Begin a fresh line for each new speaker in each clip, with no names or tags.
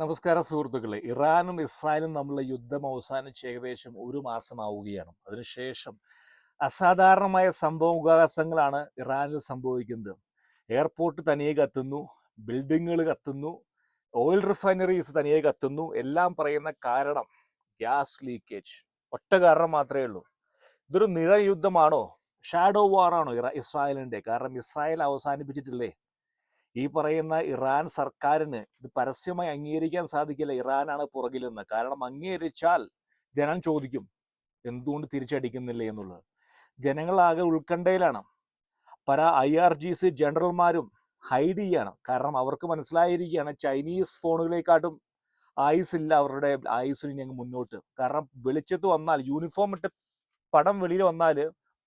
നമസ്കാരം സുഹൃത്തുക്കളെ. ഇറാനും ഇസ്രായേലും തമ്മിലുള്ള യുദ്ധം അവസാനിച്ച് ഏകദേശം ഒരു മാസമാവുകയാണ്. അതിനുശേഷം അസാധാരണമായ സംഭവവികാസങ്ങളാണ് ഇറാനിൽ സംഭവിക്കുന്നത്. എയർപോർട്ട് തനിയെ കത്തുന്നു ബിൽഡിങ്ങുകൾ കത്തുന്നു ഓയിൽ റിഫൈനറീസ് തനിയെ കത്തുന്നു. എല്ലാം പറയുന്ന കാരണം ഗ്യാസ് ലീക്കേജ് ഒറ്റ കാരണം മാത്രമേ ഉള്ളൂ. ഇതൊരു നിഴയുദ്ധമാണോ ഷാഡോ വാറാണോ ഇറ ഇസ്രായേലിന്റെ കാരണം ഇസ്രായേൽ അവസാനിപ്പിച്ചിട്ടില്ലേ? ഈ പറയുന്ന ഇറാൻ സർക്കാരിന് ഇത് പരസ്യമായി അംഗീകരിക്കാൻ സാധിക്കില്ല ഇറാനാണ് പുറകിലെന്ന്. കാരണം അംഗീകരിച്ചാൽ ജനം ചോദിക്കും എന്തുകൊണ്ട് തിരിച്ചടിക്കുന്നില്ല എന്നുള്ളത്. ജനങ്ങളാകെ ഉത്കണ്ഠയിലാണ്. പല ഐ ആർ ജി സി ജനറൽമാരും ഹൈഡ് ചെയ്യാണ്. കാരണം അവർക്ക് മനസ്സിലായിരിക്കുകയാണ് ചൈനീസ് ഫോണുകളെക്കാട്ടും ആയുസ് ഇല്ല അവരുടെ ആയുസിന് ഞങ്ങൾ മുന്നോട്ട്. കാരണം വെളിച്ചത്ത് വന്നാൽ യൂണിഫോം ഇട്ട് പടം വെളിയിൽ വന്നാൽ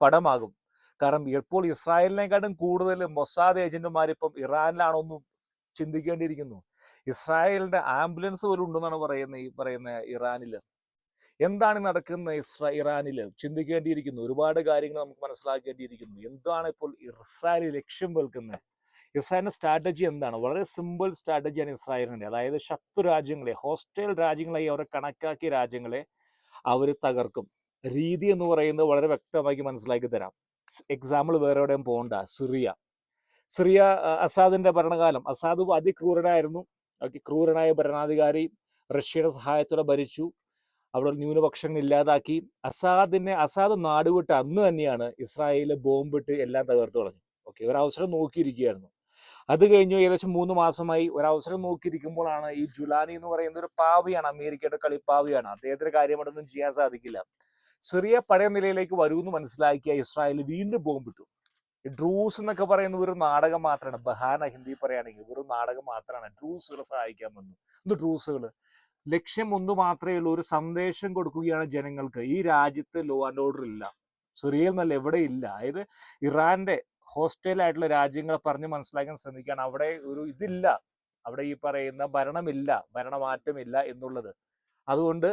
പടമാകും. കാരണം ഇപ്പോൾ ഇസ്രായേലിനെക്കാട്ടും കൂടുതൽ മൊസാദ് ഏജന്റുമാർ ഇപ്പം ഇറാനിലാണോന്നും ചിന്തിക്കേണ്ടിയിരിക്കുന്നു. ഇസ്രായേലിന്റെ ആംബുലൻസ് പോലും ഉണ്ടെന്നാണ് പറയുന്നത് ഈ പറയുന്ന ഇറാനിൽ എന്താണ് നടക്കുന്ന ഇസ്രാ ഇറാനിൽ ചിന്തിക്കേണ്ടിയിരിക്കുന്നു. ഒരുപാട് കാര്യങ്ങൾ നമുക്ക് മനസ്സിലാക്കേണ്ടിയിരിക്കുന്നു. എന്താണ് ഇപ്പോൾ ഇസ്രായേൽ ലക്ഷ്യം വെക്കുന്നത് ഇസ്രായേലിന്റെ സ്ട്രാറ്റജി എന്താണ്? വളരെ സിമ്പിൾ സ്ട്രാറ്റജിയാണ് ഇസ്രായേലിന്റെ. അതായത് ശത്രു രാജ്യങ്ങളെ ഹോസ്റ്റൽ രാജ്യങ്ങളായി അവരെ കണക്കാക്കിയ രാജ്യങ്ങളെ അവർ തകർക്കും. രീതി എന്ന് പറയുന്നത് വളരെ വ്യക്തമാക്കി മനസ്സിലാക്കി തരാം. എക്സാമ്പിൾ വേറെ എവിടെയും പോകണ്ട സിറിയ. സിറിയ അസാദിന്റെ ഭരണകാലം. അസാദ് അതിക്രൂരനായിരുന്നു. ക്രൂരനായ ഭരണാധികാരി റഷ്യയുടെ സഹായത്തോടെ ഭരിച്ചു. അവിടെ ന്യൂനപക്ഷങ്ങൾ ഇല്ലാതാക്കി. അസാദിനെ അസാദ് നാടുവിട്ട് അന്ന് തന്നെയാണ് ഇസ്രായേലിൽ ബോംബിട്ട് എല്ലാം തകർത്തു കളഞ്ഞു ഓക്കെ ഒരവസരം നോക്കിയിരിക്കുകയായിരുന്നു. അത് കഴിഞ്ഞു ഏകദേശം മൂന്ന് മാസമായി ഒരവസരം നോക്കിയിരിക്കുമ്പോഴാണ് ഈ ജുലാനി എന്ന് പറയുന്ന ഒരു പാവിയാണ്. അമേരിക്കയുടെ കളിപ്പാവിയാണ്. അദ്ദേഹത്തിന് കാര്യമായിട്ടൊന്നും ചെയ്യാൻ സാധിക്കില്ല. സിറിയ പഴയ നിലയിലേക്ക് വരൂ എന്ന് മനസ്സിലാക്കിയ ഇസ്രായേൽ വീണ്ടും ബോംബിട്ടു ഡ്രൂസ് എന്നൊക്കെ പറയുന്ന ഒരു നാടകം മാത്രമാണ്. ബഹാന ഹിന്ദി പറയുകയാണെങ്കിൽ ഒരു നാടകം മാത്രമാണ്. ഡ്രൂസുകളെ സഹായിക്കാൻ വന്നു. എന്ത് ഡ്രൂസുകൾ ലക്ഷ്യം ഒന്ന് മാത്രമേ ഉള്ളൂ. ഒരു സന്ദേശം കൊടുക്കുകയാണ് ജനങ്ങൾക്ക്. ഈ രാജ്യത്ത് ലോ ആൻഡ് ഓർഡർ ഇല്ല. സിറിയയിൽ നല്ല എവിടെ ഇല്ല. അതായത് ഇറാന്റെ ഹോസ്റ്റേൽ ആയിട്ടുള്ള രാജ്യങ്ങളെ പറഞ്ഞ് മനസ്സിലാക്കാൻ ശ്രമിക്കുകയാണ്. അവിടെ ഒരു ഇതില്ല. അവിടെ ഈ പറയുന്ന ഭരണമില്ല ഭരണമാറ്റമില്ല എന്നുള്ളത്. അതുകൊണ്ട്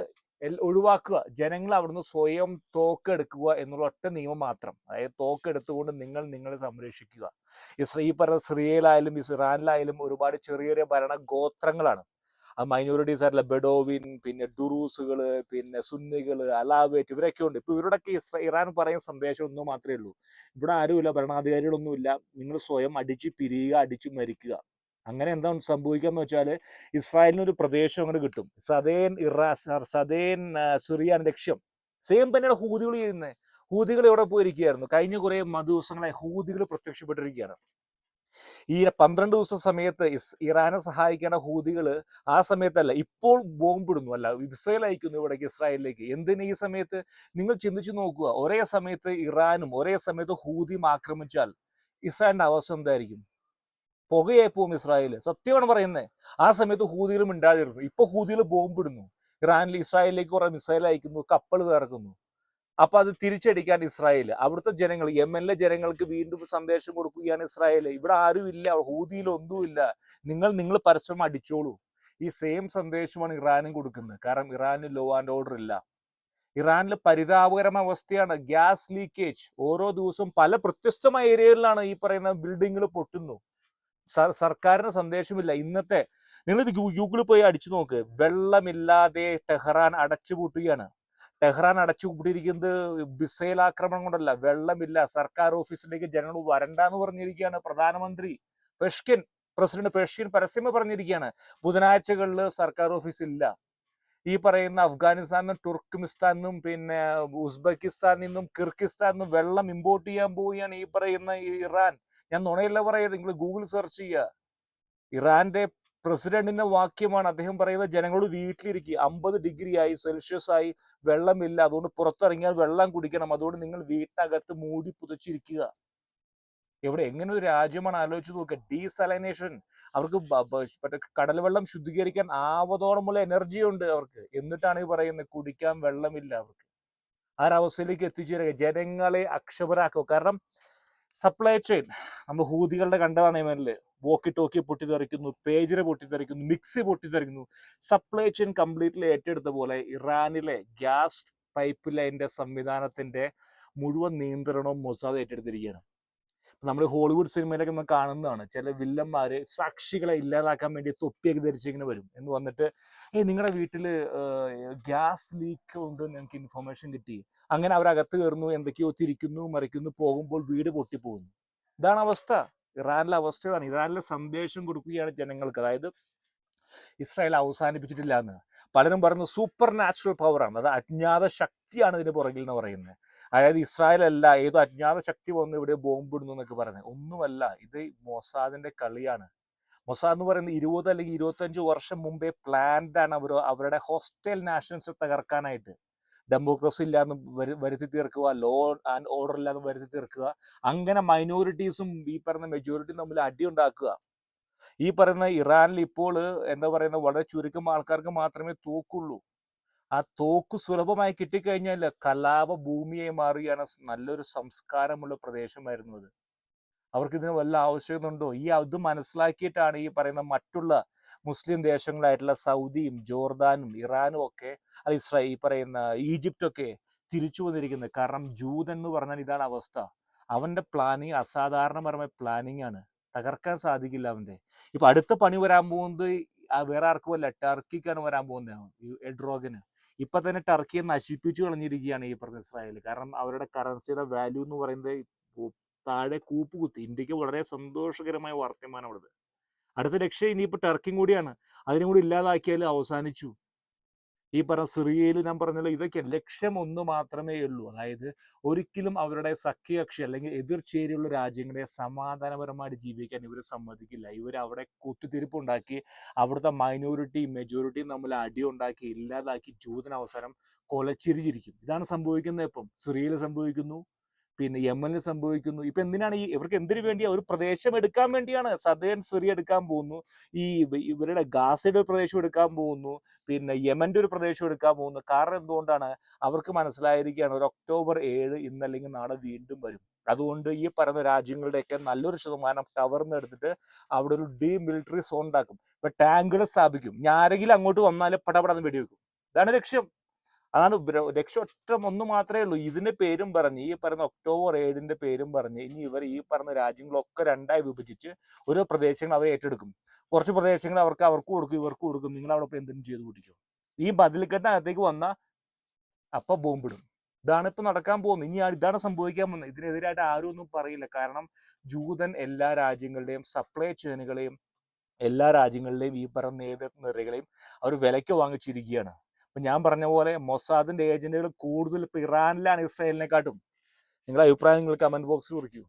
ഒഴിവാക്കുക. ജനങ്ങൾ അവിടുന്ന് സ്വയം തോക്കെടുക്കുക എന്നുള്ള ഒറ്റ നിയമം മാത്രം. അതായത് തോക്കെടുത്തുകൊണ്ട് നിങ്ങൾ നിങ്ങളെ സംരക്ഷിക്കുക. ഈ പറഞ്ഞ സിറിയയിലായാലും ഈ ഇറാനിലായാലും ഒരുപാട് ചെറിയ ചെറിയ ഭരണ ഗോത്രങ്ങളാണ് അത് മൈനോറിറ്റീസ് ആയിട്ടുള്ള ബെഡോവിൻ പിന്നെ ഡുറൂസുകൾ പിന്നെ സുന്നികൾ അലാവേറ്റ് ഇവരൊക്കെ ഉണ്ട്. ഇപ്പൊ ഇവരുടെയൊക്കെ ഇസ്ര ഇറാൻ പറയുന്ന സന്ദേശം ഒന്നും മാത്രമേ ഉള്ളൂ. ഇവിടെ ആരുമില്ല ഭരണാധികാരികളൊന്നുമില്ല. നിങ്ങൾ സ്വയം അടിച്ച് പിരിയുക അടിച്ച് മരിക്കുക. അങ്ങനെ എന്താണ് സംഭവിക്കുക എന്ന് വെച്ചാൽ ഇസ്രായേലിന് ഒരു പ്രദേശം അങ്ങോട്ട് കിട്ടും. സദേൻ ഇറാ സദേൻ സുറിയാൻ ലക്ഷ്യം. സെയിം തന്നെയാണ് ഹൂതികൾ ചെയ്യുന്നത് ഹൂതികൾ എവിടെ പോയിരിക്കുകയായിരുന്നു? കഴിഞ്ഞ കുറെ ദിവസങ്ങളായി ഹൂതികൾ പ്രത്യക്ഷപ്പെട്ടിരിക്കുകയാണ്. ഈ പന്ത്രണ്ട് ദിവസം സമയത്ത് ഇസ് ഇറാനെ സഹായിക്കേണ്ട ഹൂതികൾ ആ സമയത്തല്ല ഇപ്പോൾ ബോംബിടുന്നു. അല്ല മിസൈൽ അയക്കുന്നു ഇവിടേക്ക് ഇസ്രായേലിലേക്ക്. എന്തിന് ഈ സമയത്ത്? നിങ്ങൾ ചിന്തിച്ചു നോക്കുക. ഒരേ സമയത്ത് ഇറാനും ഒരേ സമയത്ത് ഹൂതിയും ആക്രമിച്ചാൽ ഇസ്രായേലിന്റെ അവസ്ഥ എന്തായിരിക്കും? പുകയായി പോകും ഇസ്രായേൽ സത്യമാണ് പറയുന്നത് ആ സമയത്ത് ഹൂതികളും ഉണ്ടാതിരുന്നു ഇപ്പൊ ഹൂതികൾ ബോംബിടുന്നു. ഇറാനിൽ ഇസ്രായേലിലേക്ക് കുറെ മിസൈൽ അയക്കുന്നു കപ്പൽ കയറക്കുന്നു അപ്പൊ അത് തിരിച്ചടിക്കാൻ ഇസ്രായേൽ അവിടുത്തെ ജനങ്ങൾ യമനിലെ ജനങ്ങൾക്ക് വീണ്ടും സന്ദേശം കൊടുക്കുകയാണ് ഇസ്രായേൽ ഇവിടെ ആരും ഇല്ല ഹൂതിയിൽ ഒന്നുമില്ല നിങ്ങൾ നിങ്ങൾ പരസ്പരം അടിച്ചോളൂ. ഈ സെയിം സന്ദേശമാണ് ഇറാനും കൊടുക്കുന്നത്. കാരണം ഇറാനിൽ ലോ ആൻഡ് ഓർഡർ ഇല്ല. ഇറാനിൽ പരിതാപകരമായ അവസ്ഥയാണ്. ഗ്യാസ് ലീക്കേജ് ഓരോ ദിവസവും പല പ്രത്യസ്തമായ ഏരിയകളിലാണ് ഈ പറയുന്ന ബിൽഡിങ്ങുകൾ പൊട്ടുന്നു. സർക്കാരിന് സന്ദേശമില്ല. ഇന്നത്തെ നിങ്ങൾ ഇത് ഗൂഗിളിൽ പോയി അടിച്ചു നോക്ക്. വെള്ളമില്ലാതെ ടെഹ്റാൻ അടച്ചുപൂട്ടുകയാണ് ടെഹ്റാൻ അടച്ചുപൂട്ടിയിരിക്കുന്നത് മിസൈൽ ആക്രമണം കൊണ്ടല്ല. വെള്ളമില്ല. സർക്കാർ ഓഫീസിലേക്ക് ജനങ്ങൾ വരണ്ട എന്ന് പറഞ്ഞിരിക്കുകയാണ് പ്രധാനമന്ത്രി. പെഷ്കിൻ പ്രസിഡന്റ് പെഷ്കിൻ പരസ്യം പറഞ്ഞിരിക്കുകയാണ്. ബുധനാഴ്ചകളിൽ സർക്കാർ ഓഫീസ് ഇല്ല ഈ പറയുന്ന അഫ്ഗാനിസ്ഥാനിന്നും നിന്നും പിന്നെ ഉസ്ബെക്കിസ്ഥാനിൽ നിന്നും കിർഗിസ്ഥാനിൽ നിന്നും വെള്ളം ഇമ്പോർട്ട് ചെയ്യാൻ പോവുകയാണ് ഈ പറയുന്ന ഇറാൻ. ഞാൻ നുണയല്ല പറയുന്നത് നിങ്ങൾ ഗൂഗിൾ സെർച്ച് ചെയ്യുക. ഇറാന്റെ പ്രസിഡന്റിന്റെ വാക്യമാണ് അദ്ദേഹം പറയുന്നത് ജനങ്ങളോട് വീട്ടിലിരിക്കുക. അമ്പത് ഡിഗ്രി ആയി സെൽഷ്യസ് ആയി വെള്ളമില്ല. അതുകൊണ്ട് പുറത്തിറങ്ങിയാൽ വെള്ളം കുടിക്കണം. അതുകൊണ്ട് നിങ്ങൾ വീട്ടിനകത്ത് മൂടി പുതച്ചിരിക്കുക. എവിടെ? എങ്ങനെ ഒരു രാജ്യമാണ്? ആലോചിച്ച് നോക്കുക ഡീസലൈനേഷൻ അവർക്ക് മറ്റേ കടൽ വെള്ളം ശുദ്ധീകരിക്കാൻ ആവതോളമുള്ള എനർജി ഉണ്ട് അവർക്ക്. എന്നിട്ടാണ് ഈ പറയുന്നത് കുടിക്കാൻ വെള്ളമില്ല അവർക്ക്. ആ ഒരു അവസ്ഥയിലേക്ക് എത്തിച്ചേരുക. ജനങ്ങളെ അക്ഷപരാക്കുക. കാരണം സപ്ലൈ ചെയിൻ നമ്മൾ ഹൂതികളുടെ കണ്ടതാണ് മേലിൽ. വോക്കി ടോക്കി പൊട്ടിത്തെറിക്കുന്നു പേജറ് പൊട്ടിത്തെറിക്കുന്നു മിക്സി പൊട്ടിത്തെറിക്കുന്നു. സപ്ലൈ ചെയിൻ കംപ്ലീറ്റ്ലി ഏറ്റെടുത്ത പോലെ ഇറാനിലെ ഗ്യാസ് പൈപ്പ് ലൈനിന്റെ സംവിധാനത്തിന്റെ മുഴുവൻ നിയന്ത്രണവും മൊസാദ് ഏറ്റെടുത്തിരിക്കുകയാണ്. നമ്മൾ ഹോളിവുഡ് സിനിമയിലൊക്കെ നമ്മൾ കാണുന്നതാണ്. ചില വില്ലന്മാര് സാക്ഷികളെ ഇല്ലാതാക്കാൻ വേണ്ടി തൊപ്പിയൊക്കെ ധരിച്ചിങ്ങനെ വരും. എന്ന് വന്നിട്ട് ഏയ് നിങ്ങളുടെ വീട്ടിൽ ഗ്യാസ് ലീക്ക് ഉണ്ട് ഞങ്ങൾക്ക് ഇൻഫർമേഷൻ കിട്ടി. അങ്ങനെ അവരകത്ത് കയറുന്നു എന്തൊക്കെയോ തിരിക്കുന്നു മറിക്കുന്നു പോകുമ്പോൾ വീട് പൊട്ടിപ്പോകുന്നു. ഇതാണ് അവസ്ഥ. ഇറാനിലെ അവസ്ഥയാണ്. ഇറാനിലെ സന്ദേശം കൊടുക്കുകയാണ് ജനങ്ങൾക്ക്. അതായത് ഇസ്രായേൽ അവസാനിപ്പിച്ചിട്ടില്ല എന്ന് പലരും പറയുന്നു സൂപ്പർ നാച്ചുറൽ പവറാണ് അത് അജ്ഞാത ശക്തിയാണ് ഇതിന് പുറകിൽ എന്ന് പറയുന്നത്. അതായത് ഇസ്രായേൽ അല്ല ഏതോ അജ്ഞാത ശക്തി വന്ന് ഇവിടെ ബോംബ് ഇടുന്നു എന്നൊക്കെ പറയുന്നത്. ഒന്നുമല്ല ഇത് മൊസാദിന്റെ കളിയാണ്. മൊസാദ് എന്ന് പറയുന്നത് ഇരുപത് അല്ലെങ്കിൽ ഇരുപത്തഞ്ച് വർഷം മുമ്പേ പ്ലാൻഡാണ് അവർ അവരുടെ ഹോസ്റ്റൽ നാഷൻസ് തകർക്കാനായിട്ട്. ഡെമോക്രസി ഇല്ലാന്ന് വരു വരുത്തി തീർക്കുക ലോ ആൻഡ് ഓർഡർ ഇല്ലാന്ന് വരുത്തി തീർക്കുക. അങ്ങനെ മൈനോറിറ്റീസും ഈ പറയുന്ന മെജോറിറ്റിയും തമ്മിൽ അടിയുണ്ടാക്കുക ഈ പറയുന്ന ഇറാനിൽ ഇപ്പോൾ എന്താ പറയുന്ന വളരെ ചുരുക്കം ആൾക്കാർക്ക് മാത്രമേ തോക്കുള്ളൂ. ആ തോക്ക് സുലഭമായി കിട്ടിക്കഴിഞ്ഞാൽ കലാപ ഭൂമിയായി മാറുകയാണ് നല്ലൊരു സംസ്കാരമുള്ള പ്രദേശമായിരുന്നു അത്. അവർക്ക് ഇതിന് വല്ല ആവശ്യമുണ്ടോ ഈ അത് മനസ്സിലാക്കിയിട്ടാണ് ഈ പറയുന്ന മറ്റുള്ള മുസ്ലിം ദേശങ്ങളായിട്ടുള്ള സൗദിയും ജോർദാനും ഇറാനും ഒക്കെ അല്ല ഇസ്രായേൽ ഈ പറയുന്ന ഈജിപ്റ്റൊക്കെ തിരിച്ചു വന്നിരിക്കുന്നത്. കാരണം ജൂതൻ എന്ന് പറഞ്ഞാൽ ഇതാണ് അവസ്ഥ. അവന്റെ പ്ലാനിങ് അസാധാരണപരമായ പ്ലാനിങ് ആണ്. തകർക്കാൻ സാധിക്കില്ല അവന്റെ. ഇപ്പൊ അടുത്ത പണി വരാൻ പോകുന്നത് വേറെ ആർക്കും അല്ല ടർക്കിക്കാണ് വരാൻ പോകുന്നത് എഡ്രോഗന്. ഇപ്പൊ തന്നെ ടർക്കിയെ നശിപ്പിച്ചു കളഞ്ഞിരിക്കുകയാണ് ഈ പറഞ്ഞ ഇസ്രായേൽ. കാരണം അവരുടെ കറൻസിയുടെ വാല്യൂ എന്ന് പറയുന്നത് താഴെ കൂപ്പ് കുത്തി. ഇന്ത്യയ്ക്ക് വളരെ സന്തോഷകരമായ വർത്തമാനമുള്ളത് അടുത്ത ലക്ഷ്യം ഇനിയിപ്പോ ടർക്കിയും കൂടിയാണ്. അതിനും കൂടി ഇല്ലാതാക്കിയാൽ അവസാനിച്ചു. ഈ പറഞ്ഞ സിറിയയിൽ ഞാൻ പറഞ്ഞല്ലോ ഇതൊക്കെ ലക്ഷ്യം ഒന്ന് മാത്രമേ ഉള്ളൂ. അതായത് ഒരിക്കലും അവരുടെ സഖ്യകക്ഷി അല്ലെങ്കിൽ എതിർചേരിയുള്ള രാജ്യങ്ങളെ സമാധാനപരമായിട്ട് ജീവിക്കാൻ ഇവർ സമ്മതിക്കില്ല. ഇവർ അവിടെ കുത്തിത്തിരിപ്പുണ്ടാക്കി അവിടുത്തെ മൈനോറിറ്റി മെജോറിറ്റിയും നമ്മൾ അടി ഉണ്ടാക്കി ഇല്ലാതാക്കി ജൂതൻ അവസരം കൊലച്ചിരിച്ചിരിക്കും. ഇതാണ് സംഭവിക്കുന്നത് ഇപ്പം. സിറിയയിൽ സംഭവിക്കുന്നു. പിന്നെ യമനിൽ സംഭവിക്കുന്നു. ഇപ്പൊ എന്തിനാണ് ഈ ഇവർക്ക് എന്തിനു വേണ്ടി ഒരു പ്രദേശം എടുക്കാൻ വേണ്ടിയാണ്? സദേൺ സിറിയ എടുക്കാൻ പോകുന്നു. ഈ ഇവരുടെ ഗാസയുടെ ഒരു പ്രദേശം എടുക്കാൻ പോകുന്നു. പിന്നെ യമന്റെ ഒരു പ്രദേശം എടുക്കാൻ പോകുന്നു. കാരണം എന്തുകൊണ്ടാണ്? അവർക്ക് മനസ്സിലായിരിക്കുകയാണ് ഒരു ഒക്ടോബർ ഏഴ് ഇന്നല്ലെങ്കിൽ നാളെ വീണ്ടും വരും. അതുകൊണ്ട് ഈ പറയുന്ന രാജ്യങ്ങളുടെയൊക്കെ നല്ലൊരു ശതമാനം ടവർന്നെടുത്തിട്ട് അവിടെ ഒരു ഡീ മിലിറ്ററി സോൺ ഉണ്ടാക്കും. ഇപ്പൊ ടാങ്കുകൾ സ്ഥാപിക്കും. ഞാരെങ്കിലും അങ്ങോട്ട് വന്നാൽ പടപടന്ന് വെടിവെക്കും. ഇതാണ് ലക്ഷ്യം. അതാണ് രക്ഷ ഒറ്റ ഒന്ന് മാത്രമേ ഉള്ളൂ. ഇതിന്റെ പേരും പറഞ്ഞ് ഈ പറയുന്ന ഒക്ടോബർ ഏഴിന്റെ പേരും പറഞ്ഞ് ഇനി ഇവർ ഈ പറഞ്ഞ രാജ്യങ്ങളൊക്കെ രണ്ടായി വിഭജിച്ച് ഓരോ പ്രദേശങ്ങൾ അവർ ഏറ്റെടുക്കും. കുറച്ച് പ്രദേശങ്ങൾ അവർക്ക് അവർക്ക് കൊടുക്കും ഇവർക്ക് കൊടുക്കും. നിങ്ങൾ അവിടെ എന്തെങ്കിലും ചെയ്ത് പിടിക്കും. ഈ ബദലിക്കെട്ടിനകത്തേക്ക് വന്ന അപ്പൊ ബോംബിടും. ഇതാണ് ഇപ്പൊ നടക്കാൻ പോകുന്നത്. ഇനി ഇതാണ് സംഭവിക്കാൻ പോകുന്നത്. ഇതിനെതിരായിട്ട് ആരും ഒന്നും പറയില്ല. കാരണം ജൂതൻ എല്ലാ രാജ്യങ്ങളുടെയും സപ്ലൈ ചെയിനുകളെയും എല്ലാ രാജ്യങ്ങളിലെയും ഈ പറഞ്ഞ നേതൃത്വ നിരകളെയും അവർ വിലയ്ക്ക് വാങ്ങിച്ചിരിക്കുകയാണ്. അപ്പൊ ഞാൻ പറഞ്ഞ പോലെ മൊസാദിന്റെ ഏജന്റുകൾ കൂടുതൽ ഇപ്പോൾ ഇറാനിലാണ് ഇസ്രായേലിനെക്കാട്ടും. നിങ്ങളുടെ അഭിപ്രായം നിങ്ങൾ കമന്റ് ബോക്സിൽ കുറിക്കൂ.